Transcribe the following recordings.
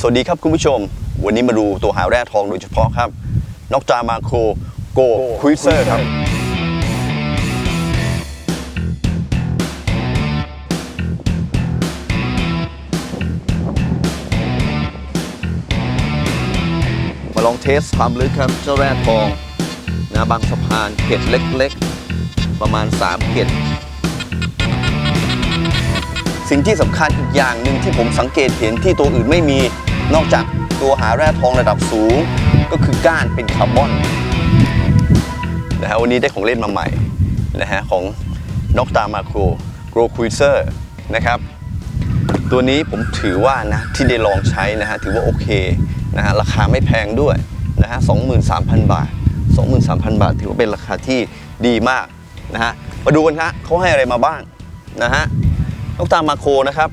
สวัสดีครับคุณผู้ชม วันนี้มาดูตัวหาแร่ทองโดยเฉพาะครับ นอกจามาโคโกควิเซอร์ครับ มาลองเทสความลึกครับ เจ้าแร่ทองนะบางสะพานเกล็ดเล็กๆ ประมาณ 3เกล็ดสิ่งที่สำคัญอีกอย่างหนึ่งที่ผมสังเกตเห็นที่ตัวอื่นไม่มี นอกจากตัวหาแร่ทองระดับสูง ก็คือก้านเป็นคาร์บอนนะฮะวันนี้ได้ของเล่นมาใหม่นะฮะของนอกตามาโครโกรคุยเซอร์นะครับตัวนี้ผมถือว่านะที่ได้ลองใช้นะฮะถือว่าโอเคนะฮะราคาไม่แพงด้วยนะฮะ23,000 บาท 23,000 บาท ถือว่าเป็นราคาที่ดีมากนะฮะมาดูกันฮะเขาให้อะไรมาบ้างนะฮะนกตามาโครนะครับ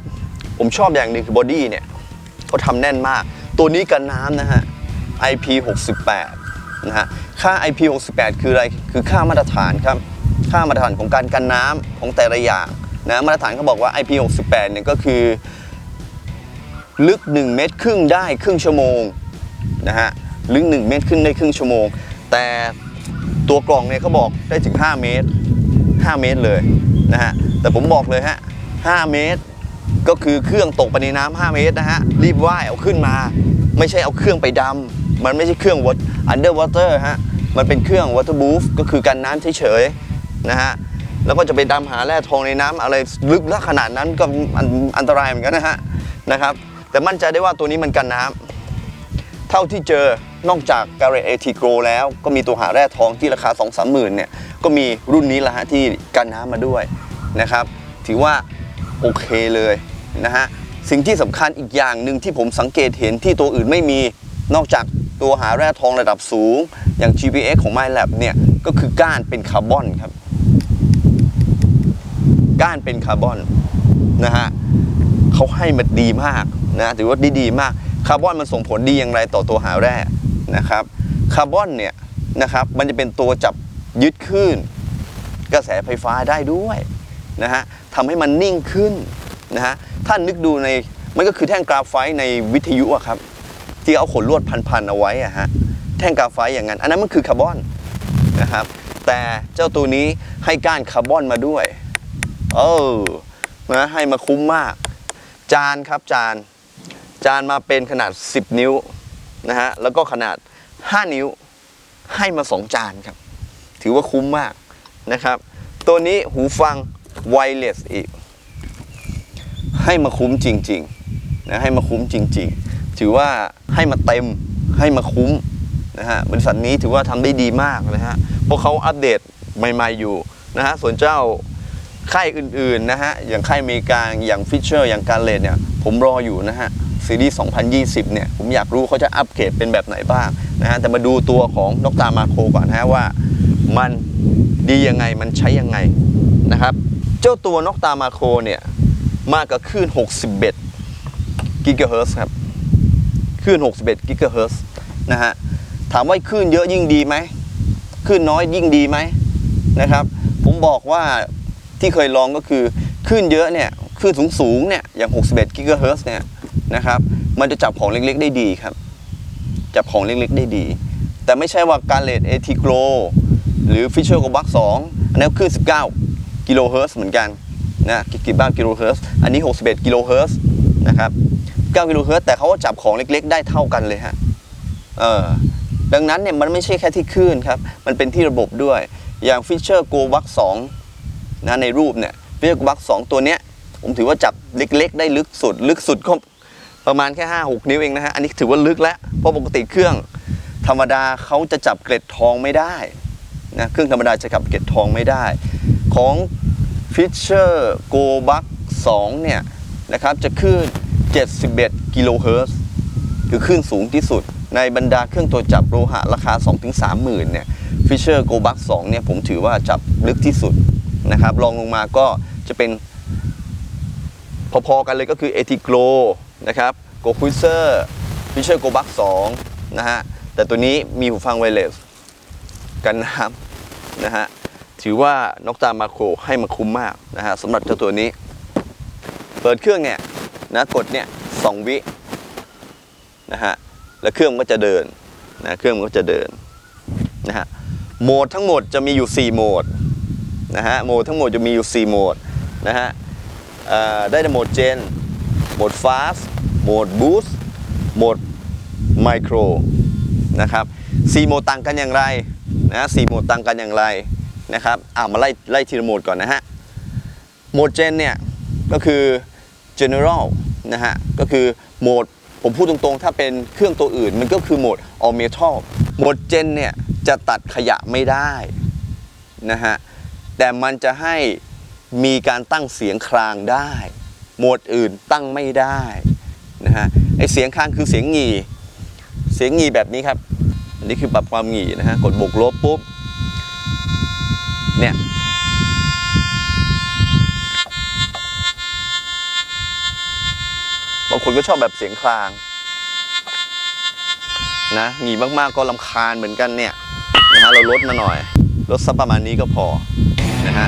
ผมชอบอย่างหนึ่งคือบอดี้เนี่ย เขาทำแน่นมาก ตัวนี้กันน้ำนะฮะ IP 68 นะฮะ ค่า IP 68 คืออะไร คือค่ามาตรฐานครับ ค่ามาตรฐานของการกันน้ำของแต่ละอย่างนะมาตรฐานเขาบอกว่า IP 68 เนี่ยก็คือ ลึก 1 เมตรครึ่งได้ครึ่งชั่วโมงนะฮะ ลึก 1 เมตรครึ่งได้ครึ่งชั่วโมง แต่ตัวกล่องเนี่ยเขาบอกได้ถึง 5 เมตร 5 เมตรเลยนะฮะ แต่ผมบอกเลยฮะ 5 เมตร ก็คือเครื่องตกไปในน้ำ5เมตรนะฮะ รีบว่ายเอาขึ้นมา ไม่ใช่เอาเครื่องไปดำ มันไม่ใช่เครื่อง water underwater ฮะ มันเป็นเครื่อง water proof ก็คือกันน้ำเฉยๆนะฮะ แล้วก็จะไปดำหาแร่ทองในน้ำอะไรลึกลักขนาดนั้นก็อันตรายเหมือนกันนะฮะนะครับ แต่มั่นใจได้ว่าตัวนี้มันกันน้ำเท่าที่เจอนอกจาก g a r r e t AT Grow แล้วก็มีตัวหาแร่ทองที่ราคา 2 3 0 0 0 0เนี่ยก็มีรุ่นนี้ละฮะที่กันน้ำมาด้วยนะครับ ถือว่า โอเคเลยนะฮะสิ่งที่สำคัญอีกอย่างหนึ่งที่ผมสังเกตเห็นที่ตัวอื่นไม่มีนอกจากตัวหาแร่ทองระดับสูง อย่าง GPX ของ MyLab เนี่ยก็คือก้านเป็นคาร์บอนครับ ก้านเป็นคาร์บอนนะฮะเขาให้มันดีมากนะถือว่าดีดีมากคาร์บอนมันส่งผลดีอย่างไรต่อตัวหาแร่นะครับคาร์บอนเนี่ยนะครับมันจะเป็นตัวจับยึดคลื่นกระแสไฟฟ้าได้ด้วย นะฮะทำให้มันนิ่งขึ้นนะฮะท่านนึกดูในมันก็คือแท่งกราไฟต์ในวิทยุอะครับที่เอาขนลวดพันๆเอาไว้อะฮะแท่งกราไฟต์อย่างนั้น อันนั้นมันคือคาร์บอนนะครับแต่เจ้าตัวนี้ให้ก้านคาร์บอนมาด้วยเออนะให้มาคุ้มมาก จานครับจาน จานมาเป็นขนาด 10 นิ้วนะฮะแล้วก็ขนาด 5 นิ้วให้มา 2 จานครับ ถือว่าคุ้มมากนะครับ ตัวนี้หูฟัง ไวเลสอีก ให้มาคุ้มจริงๆนะให้มาคุ้มจริง ๆ ถือว่าให้มาเต็มให้มาคุ้มนะฮะบริษัทนี้ถือว่าทำได้ดีมากนะฮะพราะเขาอัปเดตใหม่ ๆอยู่นะฮะส่วนเจ้าค่ายอื่นๆนะฮะอย่างค่ายอเมริกาอย่างฟิชเชอร์อย่างการเลดเนี่ยผมรออยู่นะฮะซีรีส์ 2020 เนี่ย ผมอยากรู้เขาจะอัปเกรดเป็นแบบไหนบ้างนะฮะ แต่มาดูตัวของนกตามาโคก่อนนะฮะว่ามันดียังไง มันใช้ยังไงนะครับ เจ้าตัวนกตามาโคเนี่ยมากกับคลื่น 61 กิกะเฮิรตซ์ครับคลื่น 61 กิกะเฮิรตซ์นะฮะถามว่าคลื่นเยอะยิ่งดีไหมคลื่นน้อยยิ่งดีไหมนะครับ ผมบอกว่าที่เคยลองก็คือคลื่นเยอะเนี่ยคลื่นสูงสูงเนี่ยอย่าง 61 กิกะเฮิรตซ์เนี่ยนะครับมันจะจับของเล็กๆได้ดีครับ จับของเล็กๆได้ดี แต่ไม่ใช่ว่าการเลดเอทีโกรหรือฟิชเชอร์กบัก2อันนี้คลื่น 19 กิโลเฮิรตเหมือนกันนะกิกบ้ากิโลเฮิรตอันนี้ 61 กิโลเฮิรตนะครับ9กิโลเฮิรตแต่เขาก็จับของเล็กๆ ได้เท่ากันเลยฮะเออดังนั้นเนี่ยมันไม่ใช่แค่ที่คลื่นครับ มันเป็นที่ระบบด้วย อย่าง Fisher Go Buck 2นะในรูปเนี่ย Fisher Go Buck 2ตัวเนี้ยผมถือว่าจับเล็กๆ ได้ลึกสุด ลึกสุดก็ประมาณแค่5-6 นิ้วเองนะฮะ อันนี้ถือว่าลึกแล้ว เพราะปกติเครื่องธรรมดาเขาจะจับเกล็ดทองไม่ได้นะ เครื่องธรรมดาจะจับเกล็ดทองไม่ได้ ของ Fisher Go Buck 2เนี่ยนะครับจะขึ้น 71 กิโลเฮิร์ตซ์คือขึ้นสูงที่สุด ในบรรดาเครื่องตัวจับโลหะราคา 2-3 หมื่นเนี่ย Fisher Go Buck 2เนี่ยผมถือว่าจับลึกที่สุดนะครับรองลงมาก็จะเป็นพอๆกันเลยก็คือ a t i g l o นะครับ Go Cruiser Fisher Go Buck 2นะฮะแต่ตัวนี้มีหูฟังไวเลสกันน้ำนะฮะ ถือว่านกตามาโครให้มาคุ้มมากนะฮะสำหรับเจ้าตัวนี้ เปิดเครื่องเนี่ยนะกดเนี่ยสองวินะฮะแล้วเครื่องมันก็จะเดินนะเครื่องมันก็จะเดินนะฮะโหมดทั้งหมดจะมีอยู่ 4 โหมดนะฮะโหมดทั้งหมดจะมีอยู่ 4 โหมดนะฮะได้แต่โหมดเจนโหมดฟาสโหมดบูสต์โหมดไมโครนะครับ4โหมดต่างกันอย่างไรนะฮะ4โหมดต่างกันอย่างไร นะครับอ่ามาไล่ไล่ทีละโหมดก่อนนะฮะโหมดเจนเนี่ยก็คือ general นะฮะก็คือโหมดผมพูดตรงๆ ถ้าเป็นเครื่องตัวอื่นมันก็คือโหมด all metal โหมดเจนเนี่ยจะตัดขยะไม่ได้นะฮะแต่มันจะให้มีการตั้งเสียงครางได้ โหมดอื่นตั้งไม่ได้นะฮะไอเสียงครางคือเสียงหงีเสียงหงีแบบนี้ครับ อันนี้คือปรับความหงีนะฮะกดบวกลบปุ๊บ เนี่ยบางคนก็ชอบแบบเสียงคลางนะหงีมากๆก็ลำคาญเหมือนกันเนี่ยนะฮะเราลดมาหน่อยลดสักประมาณนี้ก็พอนะฮะ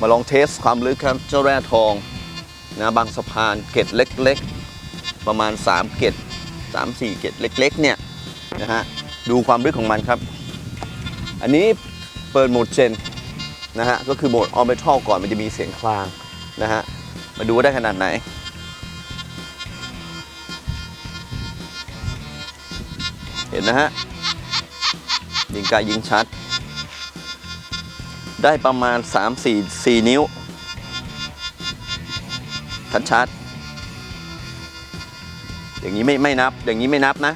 มาลองเทสความลึกครับเจ้าแร่ทองนะบางสะพานเกตเล็กๆ ประมาณ 3 เกต3 4 เกตเล็ก ๆ เนี่ยนะฮะ ดูความลึกของมันครับ อันนี้เปิดโหมดเจนนะฮะ ก็คือโหมดออ r b เ t ทัลก่อนมันจะมีเสียงคลางนะฮะ มาดูว่าได้ขนาดไหน เห็นนะฮะ ยิงไกลยิงชัด ได้ประมาณ 3 4 4 นิ้วชัดชัดอย่างนี้ไม่ไม่นับ อย่างนี้ไม่นับนะ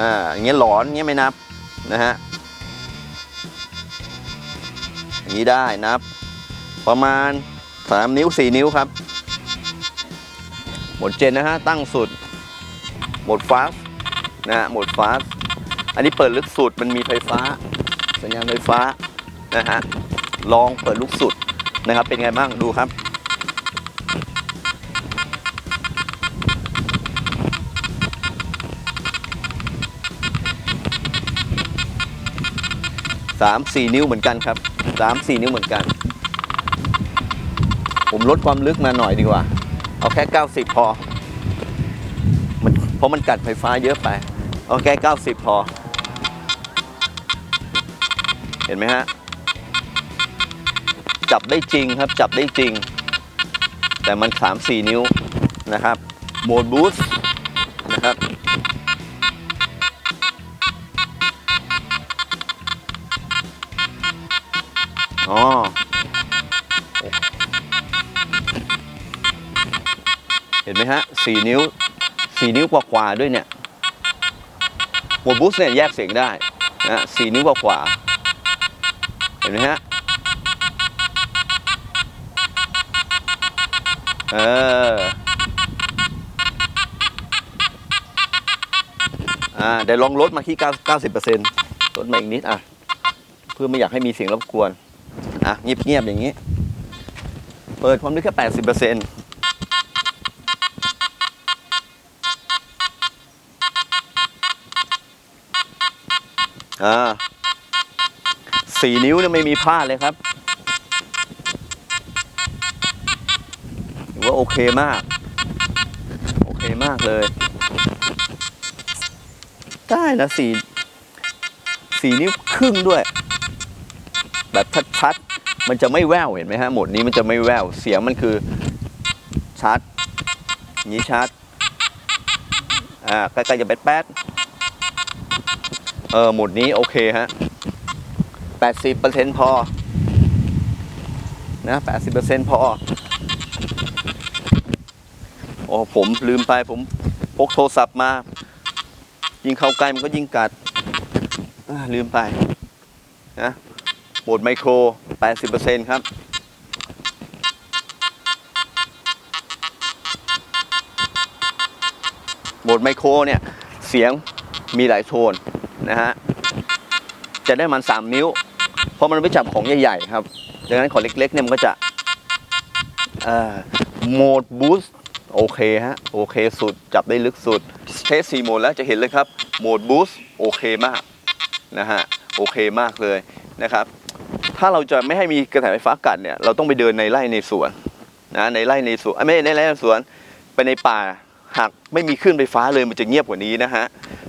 อ่าอย่างเงี้ยหลอนเงี้ยไม่นับนะฮะอย่างนี้ได้นับ ประมาณ 3 นิ้ว 4 นิ้วครับ หมดเจนนะฮะตั้งสุด หมดฟาสนะฮะหมดฟาสอันนี้เปิดลึกสุดมันมีไฟฟ้า สัญญาณไฟฟ้านะฮะลองเปิดลูกสุดนะครับเป็นไงบ้างดูครับ สามสี่นิ้วเหมือนกันครับสามสี่นิ้วเหมือนกัน ผมลดความลึกมาหน่อยดีกว่า เอาแค่ 90 พอ มันเพราะมันกัดไฟฟ้าเยอะไป เอาแค่ 90 พอ เห็นไหมฮะ จับได้จริงครับจับได้จริง แต่มัน 3-4 นิ้วนะครับ โหมดบูสต์นะครับ อ๋อเห็นไหมฮะสี่นิ้วสี่นิ้วกว่าๆด้วยเนี่ยโหมดบูสเนี่ยแยกเสียงได้นะสี่นิ้วกว่าๆเห็นไหมฮะเอออ่าเดี๋ยวลองลดมาที่9 90%ลดมาอีกนิดอะ เพื่อไม่อยากให้มีเสียงรบกวน อะเงียบๆอย่างนี้ เปิดความลึกแค่ 80%อ่าสี่นิ้วเนี่ยไม่มีพลาดเลยครับถือว่าโอเคมาก โอเคมากเลย ได้นะสี่สี่นิ้วครึ่งด้วย แบบชัดๆ มันจะไม่แววเห็นไหมฮะโหมดนี้มันจะไม่แววเสียงมันคือชัดอย่างนี้ชัดอ่าใกล้ๆจะแป๊ดแป๊ดเออโหมดนี้โอเคฮะ80%พอนะ80%พอโอ้ผมลืมไปผมพกโทรศัพท์มา ยิงเข้าใกล้มันก็ยิงกัดลืมไปนะ โหมดไมโคร 80%ครับโหมดไมโครเนี่ย เสียงมีหลายโทนนะฮะ จะได้มัน 3 นิ้ว เพราะมันไม่จับของใหญ่ ๆ ครับ ดังนั้นของเล็ก ๆ เนี่ยมันก็จะโหมดบูสต์โอเคฮะ โอเคสุด จับได้ลึกสุด เทส4โหมดแล้วจะเห็นเลยครับ โหมดบูสต์โอเคมากนะฮะ โอเคมากเลยนะครับ ถ้าเราจะไม่ให้มีกระแสไฟฟ้ากัดเนี่ยเราต้องไปเดินในไร่ในสวนนะในไร่ในสวนไม่ในไร่ในสวนไปในป่าหากไม่มีคลื่นไฟฟ้าเลยมันจะเงียบกว่านี้นะฮะ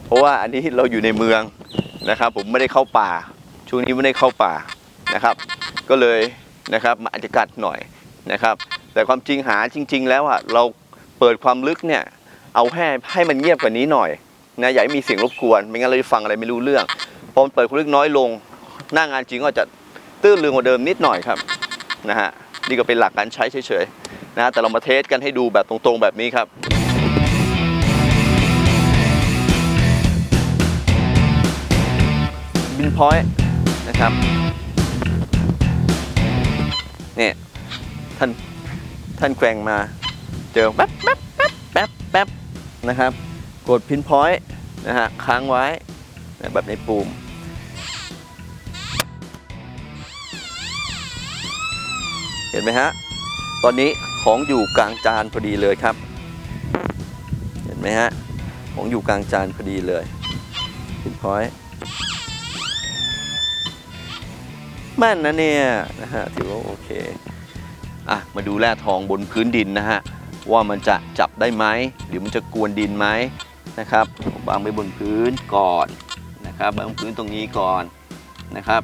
เพราะว่าอันนี้เราอยู่ในเมืองนะครับผมไม่ได้เข้าป่า ช่วงนี้ไม่ได้เข้าป่านะครับ ก็เลยนะครับมันอาจจะกัดหน่อยนะครับ แต่ความจริงหาจริง ๆ แล้วอะเราเปิดความลึกเนี่ยเอาให้ให้มันเงียบกว่านี้หน่อยนะอย่าให้มีเสียงรบกวนไม่งั้นเราจะฟังอะไรไม่รู้เรื่องพอเปิดความลึกน้อยลง หน้างานจริงก็จะ ตื้นเรืองกว่าเดิมนิดหน่อยครับนะฮะนี่ก็เป็นหลักการใช้เฉยๆนะแต่เรามาเทสกันให้ดูแบบตรงๆแบบนี้ครับบินพอยต์นะครับเนี่ยท่านท่านแกว่งมาเจอแป๊บแป๊บแป๊บแป๊บแป๊บนะครับ กดพินพอยต์นะฮะค้างไว้แบบในปุ่ม เห็นไหมฮะ ตอนนี้ของอยู่กลางจานพอดีเลยครับ เห็นไหมฮะ ของอยู่กลางจานพอดีเลยพินพอยแม่นนะเนี่ยนะฮะถือว่าโอเค อะ มาดูแร่ทองบนพื้นดินนะฮะ ว่ามันจะจับได้ไหมหรือมันจะกวนดินไหมนะครับวางไว้บนพื้นก่อนนะครับวางบนพื้นตรงนี้ก่อนนะครับ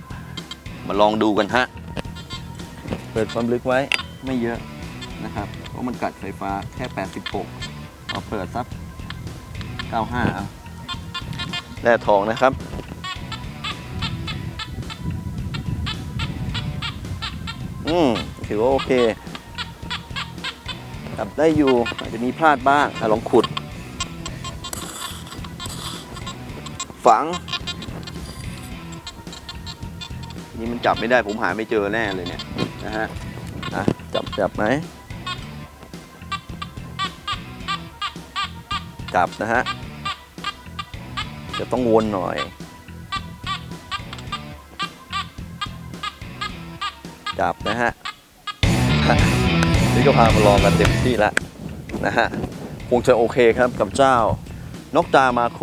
มาลองดูกันฮะ เปิดความลึกไว้ไม่เยอะนะครับเพราะมันกัดไฟฟ้าแค่ 86เอาเปิดสัก 95เอาแร่ทองนะครับ อืมถือว่าโอเคจับได้อยู่อาจจะมีพลาดบ้างอ่ลองขุด ฝัง นี่มันจับไม่ได้ผมหาไม่เจอแน่เลยเนี่ย นะฮะอะจับจับไหมจับนะฮะจะต้องวนหน่อยจับนะฮะนี่ก็พามาลองกันเต็มที่แล้วนะฮะคงจะโอเคครับกับเจ้านกตามาโค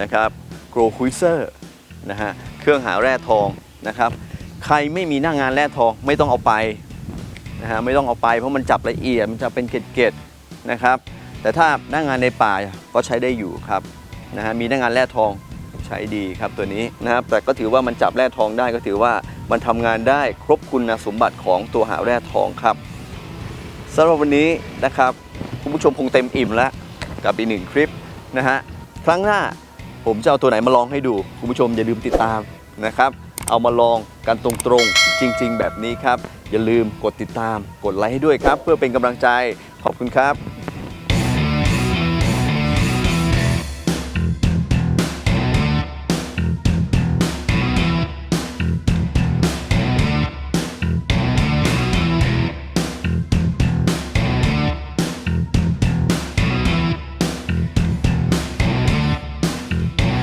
นะครับโกรคุยเซอร์นะฮะเครื่องหาแร่ทองนะครับ ใครไม่มีหน้างงานแร่ทองไม่ต้องเอาไปนะฮะไม่ต้องเอาไปเพราะมันจับละเอียดมันจะเป็นเกล็ดๆนะครับ แต่ถ้าหน้างงานในป่าก็ใช้ได้อยู่ครับนะฮะมีหน้างานแร่ทองใช้ดีครับตัวนี้นะครับแต่ก็ถือว่ามันจับแร่ทองได้ก็ถือว่ามันทำงานได้ครบคุณสมบัติของตัวหาแร่ทองครับสำหรับวันนี้นะครับคุณผู้ชมคงเต็มอิ่มแล้วกับอีกหนึ่งคลิปนะฮะครั้งหน้าผมจะเอาตัวไหนมาลองให้ดู คุณผู้ชมอย่าลืมติดตามนะครับ เอามาลองกันตรงๆ จริง ๆ แบบนี้ครับ อย่าลืมกดติดตามกดไลค์ให้ด้วยครับ เพื่อเป็นกำลังใจขอบคุณครับ